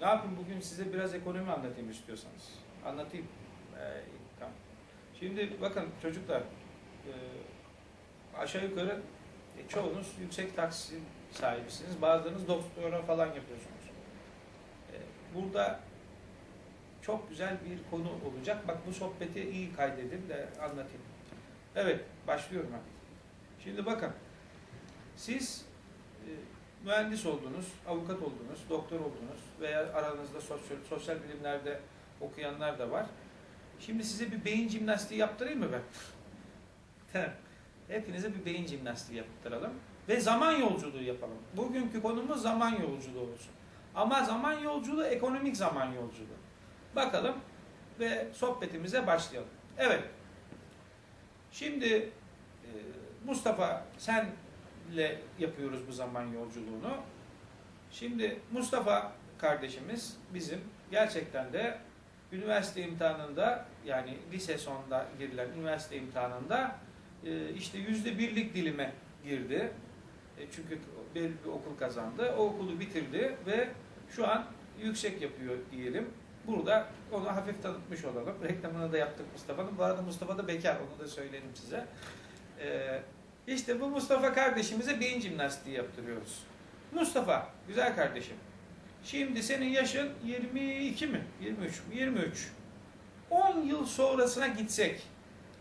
Ne yapayım bugün size biraz ekonomi anlatayım istiyorsanız. Anlatayım. Ee, tamam. Şimdi bakın çocuklar e, aşağı yukarı e, çoğunuz yüksek taksim sahibisiniz. Bazılarınız doktora falan yapıyorsunuz. E, burada çok güzel bir konu olacak. Bak bu sohbeti iyi kaydedin de anlatayım. Evet, başlıyorum ben. Şimdi bakın, siz e, mühendis oldunuz, avukat oldunuz, doktor oldunuz veya aranızda sosyal, sosyal bilimlerde okuyanlar da var. Şimdi size bir beyin jimnastiği yaptırayım mı ben? Hepinize bir beyin jimnastiği yaptıralım ve zaman yolculuğu yapalım. Bugünkü konumuz zaman yolculuğu olsun. Ama zaman yolculuğu ekonomik zaman yolculuğu. Bakalım ve sohbetimize başlayalım. Evet. Şimdi e, Mustafa senle yapıyoruz bu zaman yolculuğunu. Şimdi Mustafa kardeşimiz bizim gerçekten de üniversite imtihanında yani lise sonunda girilen üniversite imtihanında e, işte yüzde birlik dilime girdi. E, çünkü belli bir okul kazandı. O okulu bitirdi ve şu an yüksek yapıyor diyelim. Burada onu hafif tanıtmış olalım. Reklamını da yaptık Mustafa'nın. Bu arada Mustafa da bekar, onu da söyleyelim size. Ee, işte bu Mustafa kardeşimize beyin jimnastiği yaptırıyoruz. Mustafa, güzel kardeşim. Şimdi senin yaşın 22 mi? 23 mü? 23. 10 yıl sonrasına gitsek,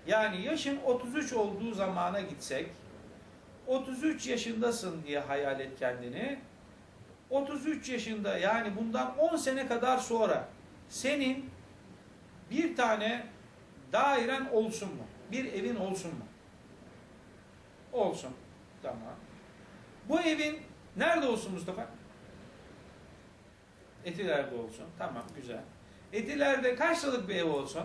yani yaşın 33 olduğu zamana gitsek, 33 yaşındasın diye hayal et kendini. 33 yaşında yani bundan 10 sene kadar sonra senin bir tane dairen olsun mu? Bir evin olsun mu? Olsun. Tamam. Bu evin nerede olsun Mustafa? Etiler'de olsun. Tamam, güzel. Etiler'de kaç yıllık bir ev olsun?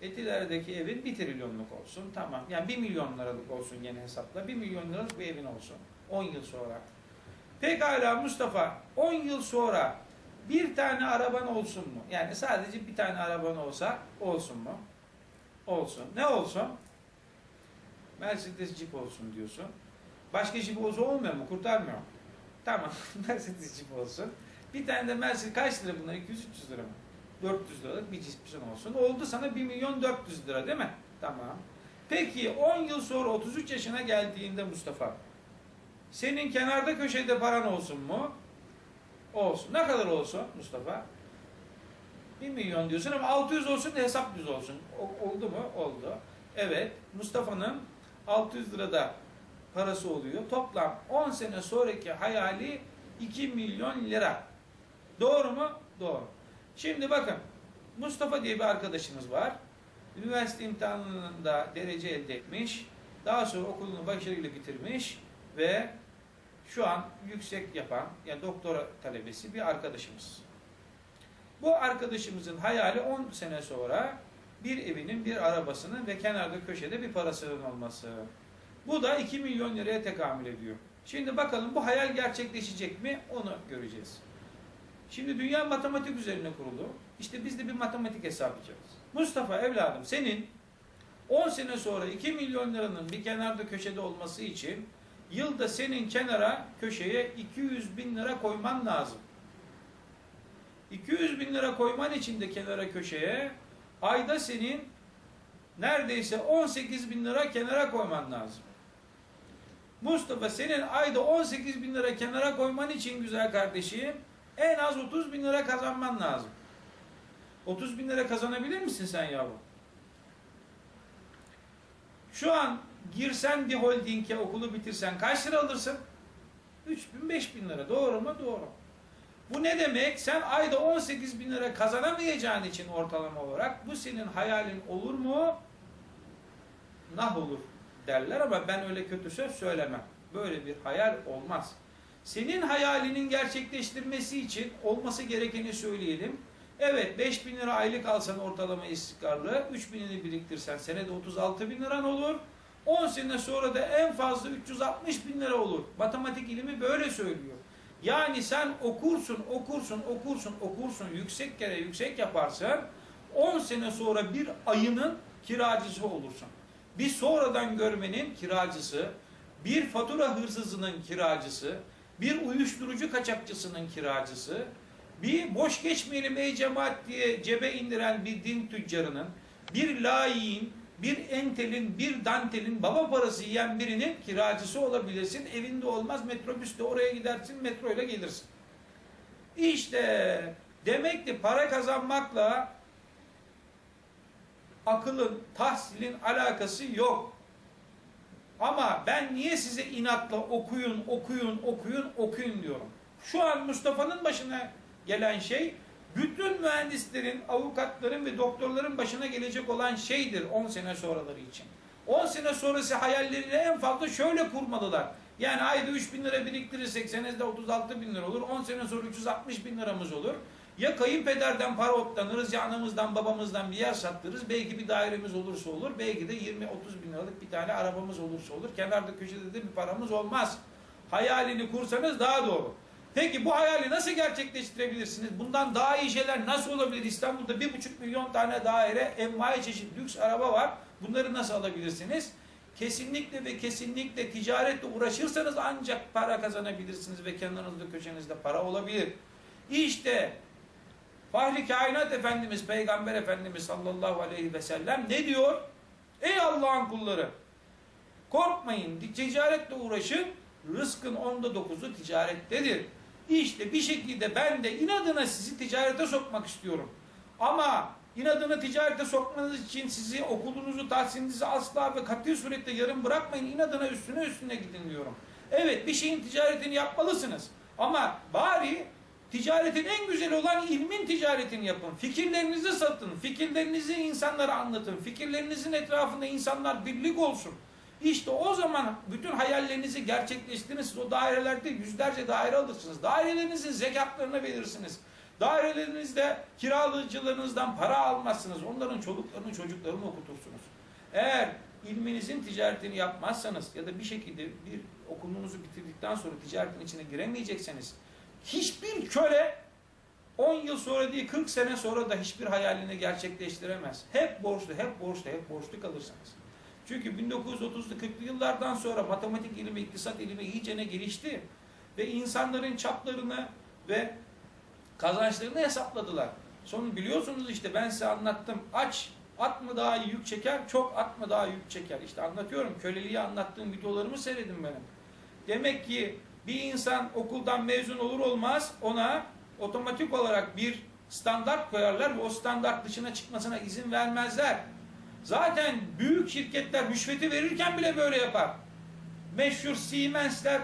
Etiler'deki evin 1 trilyonluk olsun. Tamam. Yani 1 milyon liralık olsun yeni hesapla. 1 milyon liralık bir evin olsun. 10 yıl sonra. Pekala Mustafa 10 yıl sonra bir tane araban olsun mu? Yani sadece bir tane araban olsa olsun mu? Olsun. Ne olsun? Mercedes Jeep olsun diyorsun. Başka Jeep olsa olmuyor mu? Kurtarmıyor? Tamam. Mercedes Jeep olsun. Bir tane de Mercedes kaç lira bunlar? 200-300 lira mı? 400 liralık bir Jeep olsun. Oldu sana 1 milyon 400 lira değil mi? Tamam. Peki 10 yıl sonra 33 yaşına geldiğinde Mustafa senin kenarda köşede paran olsun mu? Olsun. Ne kadar olsun Mustafa? 1 milyon diyorsun ama 600 olsun da hesap düz olsun. O- oldu mu? Oldu. Evet. Mustafa'nın 600 lirada parası oluyor. Toplam 10 sene sonraki hayali 2 milyon lira. Doğru mu? Doğru. Şimdi bakın. Mustafa diye bir arkadaşımız var. Üniversite imtihanında derece elde etmiş. Daha sonra okulunu başarıyla bitirmiş ve şu an yüksek yapan, yani doktora talebesi bir arkadaşımız. Bu arkadaşımızın hayali 10 sene sonra bir evinin, bir arabasının ve kenarda köşede bir parasının olması. Bu da 2 milyon liraya tekamül ediyor. Şimdi bakalım bu hayal gerçekleşecek mi onu göreceğiz. Şimdi dünya matematik üzerine kurulu. İşte biz de bir matematik hesap yapacağız. Mustafa evladım senin 10 sene sonra 2 milyon liranın bir kenarda köşede olması için yılda senin kenara köşeye 200 bin lira koyman lazım. 200 bin lira koyman için de kenara köşeye ayda senin neredeyse 18 bin lira kenara koyman lazım. Mustafa senin ayda 18 bin lira kenara koyman için güzel kardeşim en az 30 bin lira kazanman lazım. 30 bin lira kazanabilir misin sen yavrum? Şu an girsen bir holdinge okulu bitirsen kaç lira alırsın? 3 bin 5 bin lira. Doğru mu? Doğru. Bu ne demek? Sen ayda 18 bin lira kazanamayacağın için ortalama olarak bu senin hayalin olur mu? Nah olur derler ama ben öyle kötü söz söylemem. Böyle bir hayal olmaz. Senin hayalinin gerçekleştirmesi için olması gerekeni söyleyelim. Evet 5 bin lira aylık alsan ortalama istikrarlı, 3 binini biriktirsen senede 36 bin liran olur. 10 sene sonra da en fazla 360 bin lira olur. Matematik ilimi böyle söylüyor. Yani sen okursun, okursun, okursun, okursun, yüksek kere yüksek yaparsan 10 sene sonra bir ayının kiracısı olursun. Bir sonradan görmenin kiracısı, bir fatura hırsızının kiracısı, bir uyuşturucu kaçakçısının kiracısı, Bir boş geçmeyelim ey cemaat diye cebe indiren bir din tüccarının, bir laikin, bir entelin, bir dantelin baba parası yiyen birinin kiracısı olabilirsin. Evinde olmaz metrobüste oraya gidersin metroyla gelirsin. İşte demek ki para kazanmakla akılın, tahsilin alakası yok. Ama ben niye size inatla okuyun, okuyun, okuyun, okuyun diyorum. Şu an Mustafa'nın başına gelen şey bütün mühendislerin, avukatların ve doktorların başına gelecek olan şeydir 10 sene sonraları için. 10 sene sonrası hayallerini en fazla şöyle kurmalılar. Yani ayda 3 bin lira biriktirirsek senede 36 bin lira olur. 10 sene sonra 360 bin liramız olur. Ya kayınpederden para optanırız ya anamızdan babamızdan bir yer sattırırız. Belki bir dairemiz olursa olur. Belki de 20-30 bin liralık bir tane arabamız olursa olur. Kenarda köşede de bir paramız olmaz. Hayalini kursanız daha doğru. Peki bu hayali nasıl gerçekleştirebilirsiniz? Bundan daha iyi şeyler nasıl olabilir? İstanbul'da bir buçuk milyon tane daire, envai çeşit lüks araba var. Bunları nasıl alabilirsiniz? Kesinlikle ve kesinlikle ticaretle uğraşırsanız ancak para kazanabilirsiniz ve kenarınızda köşenizde para olabilir. İşte Fahri Kainat Efendimiz, Peygamber Efendimiz sallallahu aleyhi ve sellem ne diyor? Ey Allah'ın kulları! Korkmayın, ticaretle uğraşın, rızkın onda dokuzu ticarettedir. İşte bir şekilde ben de inadına sizi ticarete sokmak istiyorum. Ama inadına ticarete sokmanız için sizi okulunuzu, tahsilinizi asla ve kat'i surette yarım bırakmayın. İnadına üstüne üstüne gidin diyorum. Evet bir şeyin ticaretini yapmalısınız. Ama bari ticaretin en güzeli olan ilmin ticaretini yapın. Fikirlerinizi satın. Fikirlerinizi insanlara anlatın. Fikirlerinizin etrafında insanlar birlik olsun. İşte o zaman bütün hayallerinizi gerçekleştirirsiniz. O dairelerde yüzlerce daire alırsınız. Dairelerinizin zekatlarını verirsiniz. Dairelerinizde kiralıcılarınızdan para almazsınız. Onların çocuklarını çocuklarını okutursunuz. Eğer ilminizin ticaretini yapmazsanız ya da bir şekilde bir okulunuzu bitirdikten sonra ticaretin içine giremeyecekseniz hiçbir köle 10 yıl sonra değil 40 sene sonra da hiçbir hayalini gerçekleştiremez. Hep borçlu, hep borçlu, hep borçlu kalırsınız. Çünkü 1930'lu 40'lı yıllardan sonra matematik ilmi, iktisat ilmi iyice ne gelişti ve insanların çaplarını ve kazançlarını hesapladılar. Sonra biliyorsunuz işte ben size anlattım. Aç at mı daha iyi yük çeker, çok at mı daha yük çeker. İşte anlatıyorum. Köleliği anlattığım videolarımı seyredin benim. Demek ki bir insan okuldan mezun olur olmaz ona otomatik olarak bir standart koyarlar ve o standart dışına çıkmasına izin vermezler. Zaten büyük şirketler rüşveti verirken bile böyle yapar. Meşhur Siemens'ler,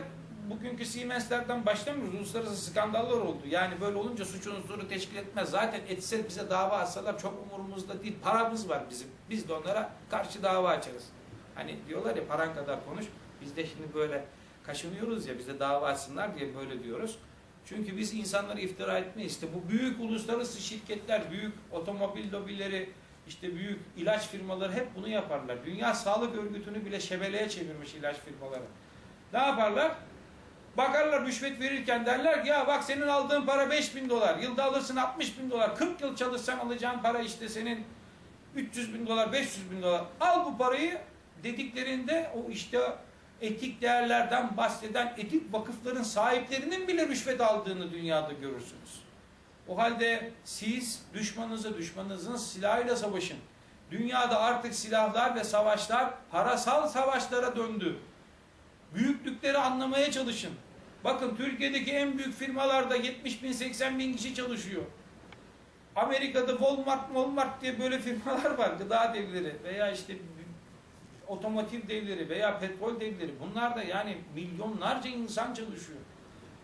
bugünkü Siemens'lerden başlamıyoruz. Uluslararası skandallar oldu. Yani böyle olunca suç unsuru teşkil etmez. Zaten etse bize dava açsalar çok umurumuzda değil. Paramız var bizim. Biz de onlara karşı dava açarız. Hani diyorlar ya paran kadar konuş. Biz de şimdi böyle kaşınıyoruz ya bize dava açsınlar diye böyle diyoruz. Çünkü biz insanları iftira etmeyiz. İşte bu büyük uluslararası şirketler, büyük otomobil lobileri, işte büyük ilaç firmaları hep bunu yaparlar. Dünya Sağlık Örgütü'nü bile şebeleye çevirmiş ilaç firmaları. Ne yaparlar? Bakarlar rüşvet verirken derler ki ya bak senin aldığın para 5 bin dolar. Yılda alırsın 60 bin dolar. 40 yıl çalışsan alacağın para işte senin 300 bin dolar, 500 bin dolar. Al bu parayı dediklerinde o işte etik değerlerden bahseden etik vakıfların sahiplerinin bile rüşvet aldığını dünyada görürsünüz. O halde siz düşmanınızı düşmanınızın silahıyla savaşın. Dünyada artık silahlar ve savaşlar parasal savaşlara döndü. Büyüklükleri anlamaya çalışın. Bakın Türkiye'deki en büyük firmalarda 70 bin 80 bin kişi çalışıyor. Amerika'da Walmart, Walmart diye böyle firmalar var. Gıda devleri veya işte otomotiv devleri veya petrol devleri. Bunlar da yani milyonlarca insan çalışıyor.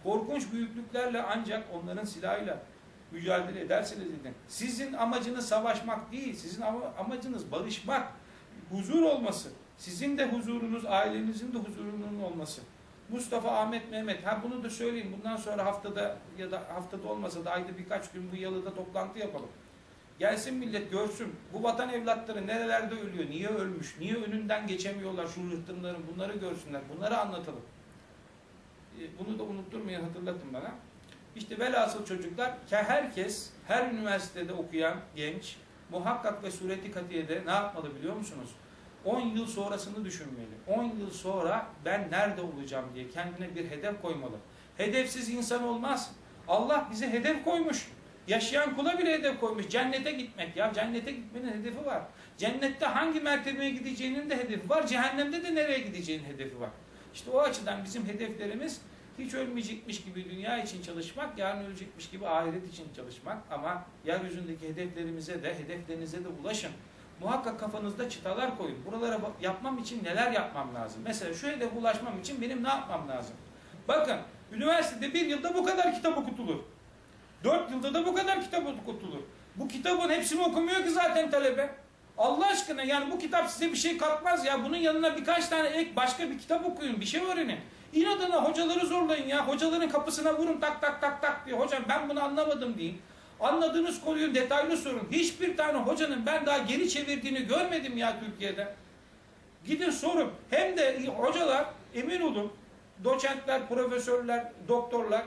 Korkunç büyüklüklerle ancak onların silahıyla mücadele ederseniz edin. Sizin amacınız savaşmak değil, sizin amacınız barışmak, huzur olması. Sizin de huzurunuz, ailenizin de huzurunun olması. Mustafa, Ahmet, Mehmet. Ha bunu da söyleyeyim. Bundan sonra haftada ya da haftada olmasa da ayda birkaç gün bu yalıda toplantı yapalım. Gelsin millet görsün. Bu vatan evlatları nerelerde ölüyor, niye ölmüş, niye önünden geçemiyorlar şu rıhtımların bunları görsünler. Bunları anlatalım. Bunu da unutturmayın hatırlatın bana. İşte velhasıl çocuklar herkes, her üniversitede okuyan genç muhakkak ve sureti katiyede ne yapmalı biliyor musunuz? 10 yıl sonrasını düşünmeli. 10 yıl sonra ben nerede olacağım diye kendine bir hedef koymalı. Hedefsiz insan olmaz. Allah bize hedef koymuş. Yaşayan kula bile hedef koymuş. Cennete gitmek ya. Cennete gitmenin hedefi var. Cennette hangi mertebeye gideceğinin de hedefi var. Cehennemde de nereye gideceğinin hedefi var. İşte o açıdan bizim hedeflerimiz hiç ölmeyecekmiş gibi dünya için çalışmak, yarın ölecekmiş gibi ahiret için çalışmak. Ama yeryüzündeki hedeflerimize de, hedeflerinize de ulaşın. Muhakkak kafanızda çıtalar koyun. Buralara yapmam için neler yapmam lazım? Mesela şu hedefe ulaşmam için benim ne yapmam lazım? Bakın, üniversitede bir yılda bu kadar kitap okutulur. Dört yılda da bu kadar kitap okutulur. Bu kitabın hepsini okumuyor ki zaten talebe. Allah aşkına yani bu kitap size bir şey katmaz ya. Bunun yanına birkaç tane ek başka bir kitap okuyun, bir şey öğrenin. İnadına hocaları zorlayın ya. Hocaların kapısına vurun tak tak tak tak diye. Hocam ben bunu anlamadım deyin. Anladığınız konuyu detaylı sorun. Hiçbir tane hocanın ben daha geri çevirdiğini görmedim ya Türkiye'de. Gidin sorun. Hem de hocalar emin olun doçentler, profesörler, doktorlar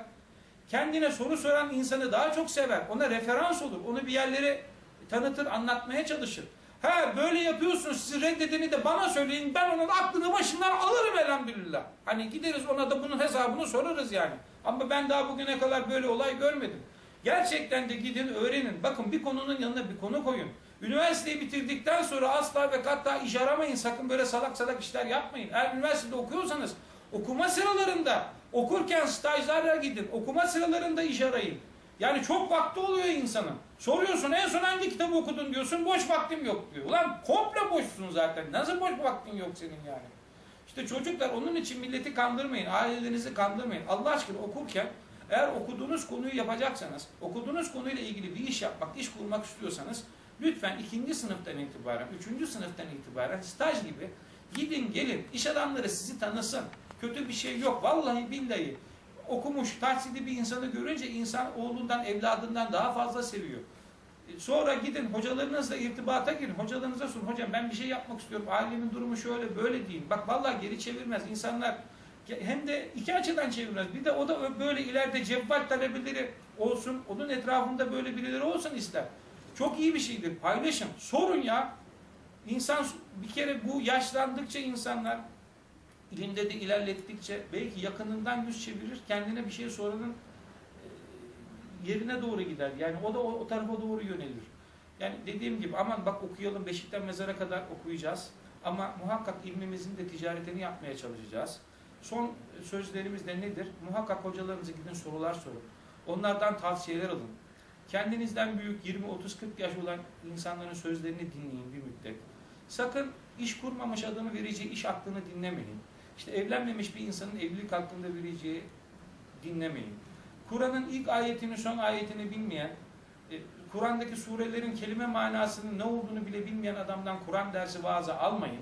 kendine soru soran insanı daha çok sever. Ona referans olur. Onu bir yerlere tanıtır, anlatmaya çalışır. Ha böyle yapıyorsunuz sizi reddedeni de bana söyleyin ben onun aklını başından alırım elhamdülillah. Hani gideriz ona da bunun hesabını sorarız yani. Ama ben daha bugüne kadar böyle olay görmedim. Gerçekten de gidin öğrenin. Bakın bir konunun yanına bir konu koyun. Üniversiteyi bitirdikten sonra asla ve hatta iş aramayın. Sakın böyle salak salak işler yapmayın. Eğer üniversitede okuyorsanız okuma sıralarında okurken stajlara gidin. Okuma sıralarında iş arayın. Yani çok vakti oluyor insanın. Soruyorsun en son hangi kitabı okudun diyorsun. Boş vaktim yok diyor. Ulan komple boşsun zaten. Nasıl boş vaktin yok senin yani? İşte çocuklar onun için milleti kandırmayın. Ailelerinizi kandırmayın. Allah aşkına okurken eğer okuduğunuz konuyu yapacaksanız, okuduğunuz konuyla ilgili bir iş yapmak, iş kurmak istiyorsanız lütfen ikinci sınıftan itibaren, üçüncü sınıftan itibaren staj gibi gidin gelin. İş adamları sizi tanısın. Kötü bir şey yok. Vallahi billahi okumuş, tahsili bir insanı görünce insan oğlundan, evladından daha fazla seviyor. E, Sonra gidin hocalarınızla irtibata girin. Hocalarınıza sorun. Hocam ben bir şey yapmak istiyorum. Ailemin durumu şöyle böyle deyin. Bak vallahi geri çevirmez. İnsanlar hem de iki açıdan çevirmez. Bir de o da böyle ileride cevval talebeleri olsun. Onun etrafında böyle birileri olsun ister. Çok iyi bir şeydir. Paylaşın. Sorun ya. İnsan bir kere bu yaşlandıkça insanlar ilimde de ilerlettikçe belki yakınından yüz çevirir. Kendine bir şey soranın e, yerine doğru gider. Yani o da o, o tarafa doğru yönelir. Yani dediğim gibi aman bak okuyalım beşikten mezara kadar okuyacağız. Ama muhakkak ilmimizin de ticaretini yapmaya çalışacağız. Son sözlerimiz de nedir? Muhakkak hocalarınıza gidin sorular sorun. Onlardan tavsiyeler alın. Kendinizden büyük 20, 30, 40 yaş olan insanların sözlerini dinleyin bir müddet. Sakın iş kurmamış adamı vereceği iş hakkını dinlemeyin. İşte evlenmemiş bir insanın evlilik hakkında vereceği dinlemeyin. Kur'an'ın ilk ayetini son ayetini bilmeyen, e, Kur'an'daki surelerin kelime manasının ne olduğunu bile bilmeyen adamdan Kur'an dersi vaazı almayın.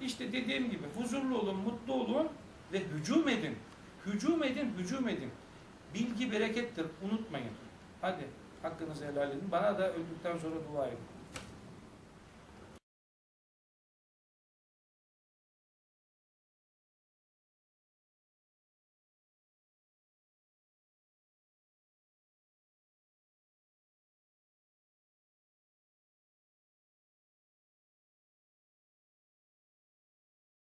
İşte dediğim gibi huzurlu olun, mutlu olun ve hücum edin. Hücum edin, hücum edin. Bilgi berekettir, unutmayın. Hadi hakkınızı helal edin. Bana da öldükten sonra dua edin.